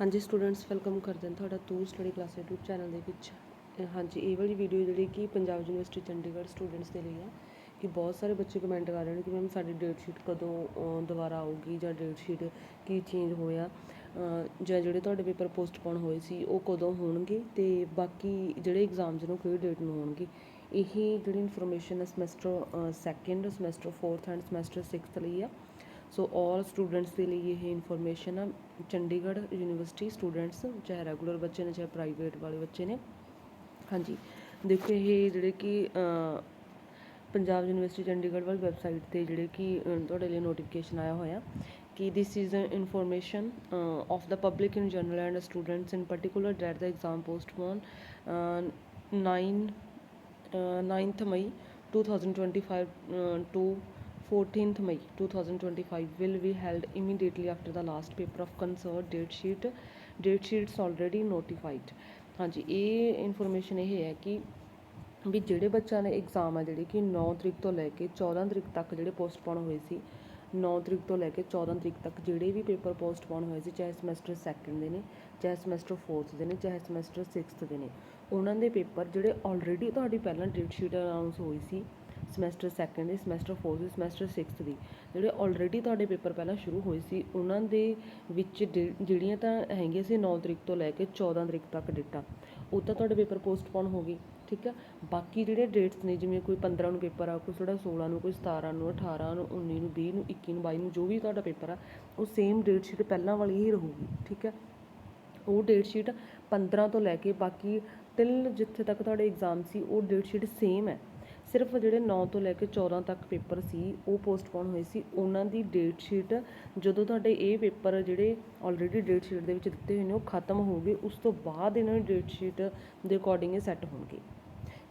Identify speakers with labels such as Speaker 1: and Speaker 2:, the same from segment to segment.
Speaker 1: ਹਾਂਜੀ students welcome ਕਰਦੇ ਹਾਂ ਤੁਹਾਡਾ ਤੂ ਸਟੱਡੀ ਕਲਾਸ YouTube ਚੈਨਲ ਦੇ ਵਿੱਚ। ਹਾਂਜੀ, ਇਹ ਵਾਲੀ ਵੀਡੀਓ ਜਿਹੜੀ ਕਿ ਪੰਜਾਬ ਯੂਨੀਵਰਸਿਟੀ ਚੰਡੀਗੜ੍ਹ ਸਟੂਡੈਂਟਸ ਦੇ ਲਈ ਆ, ਕਿ ਬਹੁਤ ਸਾਰੇ ਬੱਚੇ ਕਮੈਂਟ ਕਰ ਰਹੇ ਨੇ ਕਿ ਮੈਮ ਸਾਡੀ ਡੇਟ ਸ਼ੀਟ ਕਦੋਂ ਦੁਬਾਰਾ ਆਊਗੀ ਜਾਂ ਡੇਟ ਸ਼ੀਟ ਕੀ ਚੇਂਜ ਹੋਇਆ। ਜਾਂ ਜਿਹੜੇ ਤੁਹਾਡੇ ਪੇਪਰ ਪੋਸਟਪੋਨ ਹੋਏ ਸੀ, ਉਹ ਕਦੋਂ ਹੋਣਗੇ ਤੇ ਬਾਕੀ ਜਿਹੜੇ ਐਗਜ਼ਾਮਸ ਨੇ ਉਹ ਕਿਹੜੀ ਡੇਟ ਨੂੰ ਹੋਣਗੇ, ਇਹ ਜਿਹੜੀ ਇਨਫੋਰਮੇਸ਼ਨ ਹੈ semester second semester 4th and semester 6th ਲਈ ਆ। ਸੋ ਆਲ ਸਟੂਡੈਂਟਸ ਦੇ ਲਈ ਇਹ ਇਨਫੋਰਮੇਸ਼ਨ ਆ ਚੰਡੀਗੜ੍ਹ ਯੂਨੀਵਰਸਿਟੀ ਸਟੂਡੈਂਟਸ ਚਾਹੇ ਰੈਗੂਲਰ ਬੱਚੇ ਨੇ ਚਾਹੇ ਪ੍ਰਾਈਵੇਟ ਵਾਲੇ ਬੱਚੇ ਨੇ। ਹਾਂਜੀ ਦੇਖੋ ਇਹ ਜਿਹੜੇ ਕਿ ਪੰਜਾਬ ਯੂਨੀਵਰਸਿਟੀ ਚੰਡੀਗੜ੍ਹ ਵਾਲੀ ਵੈਬਸਾਈਟ ਤੇ ਜਿਹੜੇ ਕਿ ਤੁਹਾਡੇ ਲਈ ਨੋਟੀਫਿਕੇਸ਼ਨ ਆਇਆ ਹੋਇਆ ਕਿ this is information of the public in general and students in particular that the exam postpone 9 9th May 2025 uh, to 14th May 2025 will be held immediately after the last paper of concerned date sheet. Date sheets already notified. ਹਾਂਜੀ, ਇਹ information ਇਹ ਹੈ ਕਿ ਵੀ ਜਿਹੜੇ ਬੱਚਿਆਂ ਦੇ exam ਆ, ਜਿਹੜੇ ਕਿ 9 ਤਰੀਕ ਤੋਂ ਲੈ ਕੇ 14 ਤਰੀਕ ਤੱਕ ਜਿਹੜੇ ਪੋਸਟਪੋਨ ਹੋਏ ਸੀ 9 ਤਰੀਕ ਤੋਂ ਲੈ ਕੇ 14 ਤਰੀਕ ਤੱਕ ਜਿਹੜੇ ਵੀ ਪੇਪਰ ਪੋਸਟਪੋਨ ਹੋਏ ਸੀ, ਚਾਹੇ ਸਮੈਸਟਰ ਸੈਕੰਡ ਦੇ ਨੇ, ਚਾਹੇ ਸਮੈਸਟਰ 4th ਦੇ ਨੇ, ਚਾਹੇ ਸਮੈਸਟਰ 6th ਦੇ ਨੇ, ਉਹਨਾਂ ਦੇ ਪੇਪਰ ਜਿਹੜੇ ਆਲਰੇਡੀ ਤੁਹਾਡੀ ਪਹਿਲਾਂ ਡੇਟ ਸ਼ੀਟ ਅਨਾਉਂਸ ਹੋਈ ਸੀ ਸਮੈਸਟਰ ਸੈਕੰਡ ਦੀ ਸਮੈਸਟਰ ਫੋਰਥ ਦੀ ਸਮੈਸਟਰ 6th ਦੀ। ਜਿਹੜੇ ਆਲਰੇਡੀ ਤੁਹਾਡੇ ਪੇਪਰ ਪਹਿਲਾਂ ਸ਼ੁਰੂ ਹੋਏ ਸੀ, ਉਹਨਾਂ ਦੇ ਵਿੱਚ ਡੇ- ਜਿਹੜੀਆਂ ਤਾਂ ਹੈਗੀਆਂ ਸੀ 9 ਤਰੀਕ ਤੋਂ ਲੈ ਕੇ 14 ਤਰੀਕ ਤੱਕ ਡੇਟਾਂ ਉਹ ਤਾਂ ਤੁਹਾਡੇ ਪੇਪਰ ਪੋਸਟਪੋਨ ਹੋ ਗਈ, ਠੀਕ ਆ? ਬਾਕੀ ਜਿਹੜੇ ਡੇਟਸ ਨੇ, ਜਿਵੇਂ ਕੋਈ 15 ਨੂੰ ਪੇਪਰ ਆ, ਕੋਈ ਥੋੜਾ 16 ਨੂੰ, ਕੋਈ 17 ਨੂੰ 18 ਨੂੰ 19 ਨੂੰ 20 ਨੂੰ 21 ਨੂੰ 22 ਨੂੰ, ਜੋ ਵੀ ਤੁਹਾਡਾ ਪੇਪਰ ਆ, ਉਹ ਸੇਮ ਡੇਟ ਸ਼ੀਟ ਪਹਿਲਾਂ ਵਾਲੀ ਹੀ ਰਹੂਗੀ, ਠੀਕ ਹੈ ਉਹ ਡੇਟ ਸ਼ੀਟ 15 ਤੋਂ ਲੈ ਕੇ ਬਾਕੀ ਟਿਲ ਜਿੱਥੇ ਤੱਕ ਤੁਹਾਡੇ ਐਗਜ਼ਾਮ ਸੀ, ਉਹ ਡੇਟ ਸ਼ੀਟ ਸੇਮ ਹੈ। ਸਿਰਫ ਜਿਹੜੇ 9 ਤੋਂ ਲੈ ਕੇ 14 ਤੱਕ ਪੇਪਰ ਸੀ, ਉਹ ਪੋਸਟਪੋਨ ਹੋਏ ਸੀ। ਉਹਨਾਂ ਦੀ ਡੇਟ ਸ਼ੀਟ ਜਦੋਂ ਤੁਹਾਡੇ ਇਹ ਪੇਪਰ ਜਿਹੜੇ ਆਲਰੇਡੀ ਡੇਟ ਸ਼ੀਟ ਦੇ ਵਿੱਚ ਦਿੱਤੇ ਹੋਏ ਨੇ, ਉਹ ਖਤਮ ਹੋ ਗਏ ਉਸ ਤੋਂ ਬਾਅਦ ਇਹਨਾਂ ਦੀ ਡੇਟ ਸ਼ੀਟ ਦੇ ਅਕੋਰਡਿੰਗ ਇਹ ਸੈੱਟ ਹੋਣਗੇ।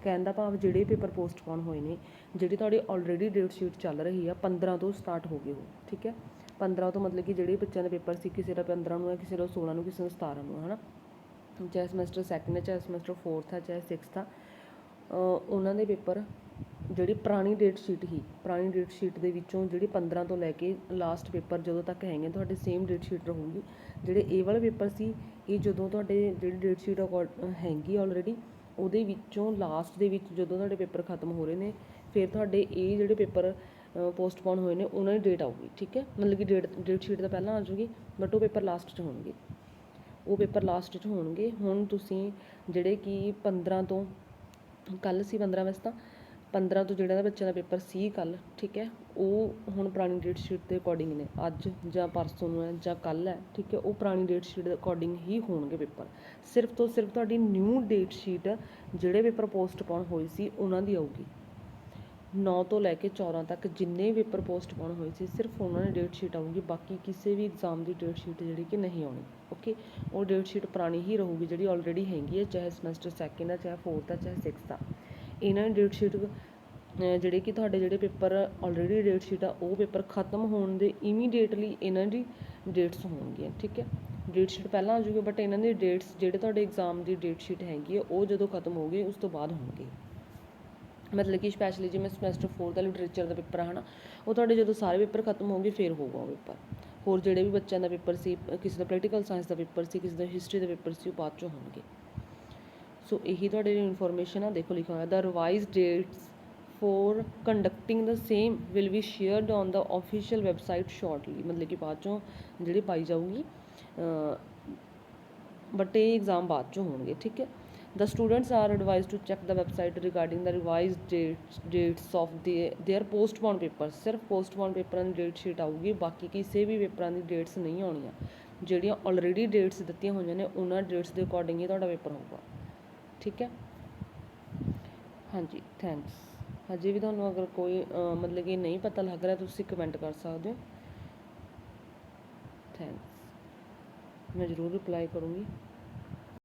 Speaker 1: ਕਹਿਣ ਦਾ ਭਾਵ ਜਿਹੜੇ ਪੇਪਰ ਪੋਸਟਪੋਨ ਹੋਏ ਨੇ, ਜਿਹੜੀ ਤੁਹਾਡੀ ਆਲਰੇਡੀ ਡੇਟ ਸ਼ੀਟ ਚੱਲ ਰਹੀ ਆ 15 ਤੋਂ ਸਟਾਰਟ ਹੋ ਗਏ ਉਹ, ਠੀਕ ਹੈ? 15 ਤੋਂ ਮਤਲਬ ਕਿ ਜਿਹੜੇ ਬੱਚਿਆਂ ਦੇ ਪੇਪਰ ਸੀ, ਕਿਸੇ ਦਾ 15 ਨੂੰ ਹੈ, ਕਿਸੇ ਦਾ 16 ਨੂੰ, ਕਿਸੇ ਦਾ 17 ਨੂੰ ਹੈ ਹਨਾ? ਚਾਹੇ ਸਮੈਸਟਰ ਸੈਕੰਡ ਹੈ, ਚਾਹੇ ਸਮੈਸਟਰ 4th ਹੈ, ਚਾਹੇ 6th ਆ ਉਹਨਾਂ ਦੇ ਪੇਪਰ ਜਿਹੜੀ ਪੁਰਾਣੀ ਡੇਟ ਸ਼ੀਟ ਹੀ ਪੁਰਾਣੀ ਡੇਟ ਸ਼ੀਟ ਦੇ ਵਿੱਚੋਂ ਜਿਹੜੀ 15 ਤੋਂ ਲੈ ਕੇ ਲਾਸਟ ਪੇਪਰ ਜਦੋਂ ਤੱਕ ਹੈਗੇ, ਤੁਹਾਡੇ ਸੇਮ ਡੇਟ ਸ਼ੀਟ ਰਹੂਗੀ। ਜਿਹੜੇ ਇਹ ਵਾਲੇ ਪੇਪਰ ਸੀ, ਇਹ ਜਦੋਂ ਤੁਹਾਡੇ ਜਿਹੜੀ ਡੇਟ ਸ਼ੀਟ ਹੈਗੀ ਆਲਰੇਡੀ ਉਹਦੇ ਵਿੱਚੋਂ ਲਾਸਟ ਦੇ ਵਿੱਚ ਜਦੋਂ ਤੁਹਾਡੇ ਪੇਪਰ ਖਤਮ ਹੋ ਰਹੇ ਨੇ, ਫਿਰ ਤੁਹਾਡੇ ਇਹ ਜਿਹੜੇ ਪੇਪਰ ਪੋਸਟਪੋਨ ਹੋਏ ਨੇ, ਉਹਨਾਂ ਦੀ ਡੇਟ ਆਊਗੀ, ਠੀਕ ਹੈ? ਮਤਲਬ ਕਿ ਡੇਟ ਡੇਟ ਸ਼ੀਟ ਤਾਂ ਪਹਿਲਾਂ ਆ ਜੂਗੀ ਬਟ ਉਹ ਪੇਪਰ ਲਾਸਟ 'ਚ ਹੋਣਗੇ। ਉਹ ਪੇਪਰ ਲਾਸਟ 'ਚ ਹੋਣਗੇ। ਹੁਣ ਤੁਸੀਂ ਜਿਹੜੇ ਕਿ 15 ਤੋਂ ਕੱਲ ਸੀ 15 ਵਜੇ ਤਾਂ 15 ਤੋਂ ਜਿਹੜਾ ਬੱਚਿਆਂ ਦਾ ਪੇਪਰ ਸੀ ਕੱਲ੍ਹ ਠੀਕ ਹੈ, ਉਹ ਹੁਣ ਪੁਰਾਣੀ ਡੇਟ ਸ਼ੀਟ ਦੇ ਅਕੋਰਡਿੰਗ ਨੇ, ਅੱਜ ਜਾਂ ਪਰਸੋਂ ਨੂੰ ਹੈ ਜਾਂ ਕੱਲ੍ਹ ਹੈ, ਠੀਕ ਹੈ, ਉਹ ਪੁਰਾਣੀ ਡੇਟ ਸ਼ੀਟ ਦੇ ਅਕੋਰਡਿੰਗ ਹੀ ਹੋਣਗੇ ਪੇਪਰ। ਸਿਰਫ ਤੋਂ ਸਿਰਫ ਤੁਹਾਡੀ ਨਿਊ ਡੇਟ ਸ਼ੀਟ ਜਿਹੜੇ ਪੇਪਰ ਪੋਸਟਪੋਨ ਹੋਏ ਸੀ, ਉਹਨਾਂ ਦੀ ਆਊਗੀ। 9 ਤੋਂ ਲੈ ਕੇ 14 ਤੱਕ ਜਿੰਨੇ ਪੇਪਰ ਪੋਸਟਪੋਨ ਹੋਏ ਸੀ, ਸਿਰਫ ਉਹਨਾਂ ਦੀ ਡੇਟ ਸ਼ੀਟ ਆਊਗੀ, ਬਾਕੀ ਕਿਸੇ ਵੀ ਐਗਜ਼ਾਮ ਦੀ ਡੇਟ ਸ਼ੀਟ ਜਿਹੜੀ ਕਿ ਨਹੀਂ ਆਉਣੀ ਓਕੇ ਉਹ ਡੇਟ ਸ਼ੀਟ ਪੁਰਾਣੀ ਹੀ ਰਹੂਗੀ ਜਿਹੜੀ ਆਲਰੇਡੀ ਹੈਗੀ ਹੈ, ਚਾਹੇ ਸਮੈਸਟਰ ਸੈਕਿੰਡ ਆ ਚਾਹੇ ਫੋਰਥ ਆ ਚਾਹੇ ਸਿਕਸਥ ਆ ਇਹਨਾਂ ਦੀ ਡੇਟ ਸ਼ੀਟ ਜਿਹੜੇ ਕਿ ਤੁਹਾਡੇ ਜਿਹੜੇ ਪੇਪਰ ਆਲਰੇਡੀ ਡੇਟ ਸ਼ੀਟ ਆ, ਉਹ ਪੇਪਰ ਖਤਮ ਹੋਣ ਦੇ ਇਮੀਡੀਏਟਲੀ ਇਹਨਾਂ ਦੀ ਡੇਟਸ ਹੋਣਗੀਆਂ, ਠੀਕ ਹੈ? ਡੇਟ ਸ਼ੀਟ ਪਹਿਲਾਂ ਆ ਜੂਗੀ ਬਟ ਇਹਨਾਂ ਦੀ ਡੇਟਸ ਜਿਹੜੇ ਤੁਹਾਡੇ ਐਗਜ਼ਾਮ ਦੀ ਡੇਟ ਸ਼ੀਟ ਹੈਗੀ ਆ, ਉਹ ਜਦੋਂ ਖਤਮ ਹੋ ਗਏ ਉਸ ਤੋਂ ਬਾਅਦ ਹੋਣਗੇ। ਮਤਲਬ ਕਿ ਸਪੈਸ਼ਲੀ ਜਿਵੇਂ ਸਮੈਸਟਰ 4 ਦਾ ਲਿਟਰੇਚਰ ਦਾ ਪੇਪਰ ਆ ਨਾ ਉਹ ਤੁਹਾਡੇ ਜਦੋਂ ਸਾਰੇ ਪੇਪਰ ਖਤਮ ਹੋਣਗੇ, ਫਿਰ ਹੋਊਗਾ ਉਹ ਪੇਪਰ। ਹੋਰ ਜਿਹੜੇ ਵੀ ਬੱਚਿਆਂ ਦਾ ਪੇਪਰ ਸੀ ਕਿਸੇ ਦਾ ਪੋਲੀਟੀਕਲ ਸਾਇੰਸ ਦਾ ਪੇਪਰ ਸੀ, ਕਿਸੇ ਦਾ ਹਿਸਟਰੀ ਦਾ ਪੇਪਰ ਸੀ, ਉਹ ਬਾਅਦ ਚੋਂ ਹੋਣਗੇ। ਸੋ ਇਹੀ ਤੁਹਾਡੇ ਲਈ ਇਨਫੋਰਮੇਸ਼ਨ ਆ ਦੇਖੋ ਲਿਖਿਆ ਹੋਇਆ the revise dates for conducting the same will be shared on the official website shortly ਮਤਲਬ ਕਿ ਬਾਅਦ ਚੋਂ ਜਿਹੜੀ ਪਾਈ ਜਾਊਗੀ ਬਟ ਇਹ ਐਗਜ਼ਾਮ ਬਾਅਦ ਚੋਂ ਹੋਣਗੇ ਠੀਕ ਹੈ? The students are advised to check the website regarding the revised dates dates of the, their postponed papers ਸਿਰਫ postponed ਪੇਪਰਾਂ ਦੀ ਡੇਟ ਸ਼ੀਟ ਆਊਗੀ ਬਾਕੀ ਕਿਸੇ ਵੀ ਪੇਪਰਾਂ ਦੀ ਡੇਟਸ ਨਹੀਂ ਆਉਣੀਆਂ ਜਿਹੜੀਆਂ ਆਲਰੇਡੀ ਡੇਟਸ ਦਿੱਤੀਆਂ ਹੋਈਆਂ ਨੇ ਉਹਨਾਂ ਡੇਟਸ ਦੇ ਅਕੋਰਡਿੰਗ ਹੀ ਤੁਹਾਡਾ ਪੇਪਰ ਹੋਊਗਾ। ਠੀਕ ਹੈ? ਹਾਂਜੀ ਥੈਂਕਸ ਹਜੇ ਵੀ ਤੁਹਾਨੂੰ ਅਗਰ ਕੋਈ ਮਤਲਬ ਕਿ ਨਹੀਂ ਪਤਾ ਲੱਗ ਰਿਹਾ, ਤੁਸੀਂ ਕਮੈਂਟ ਕਰ ਸਕਦੇ ਹੋ। ਥੈਂਕਸ ਮੈਂ ਜ਼ਰੂਰ ਰਿਪਲਾਈ ਕਰੂੰਗੀ।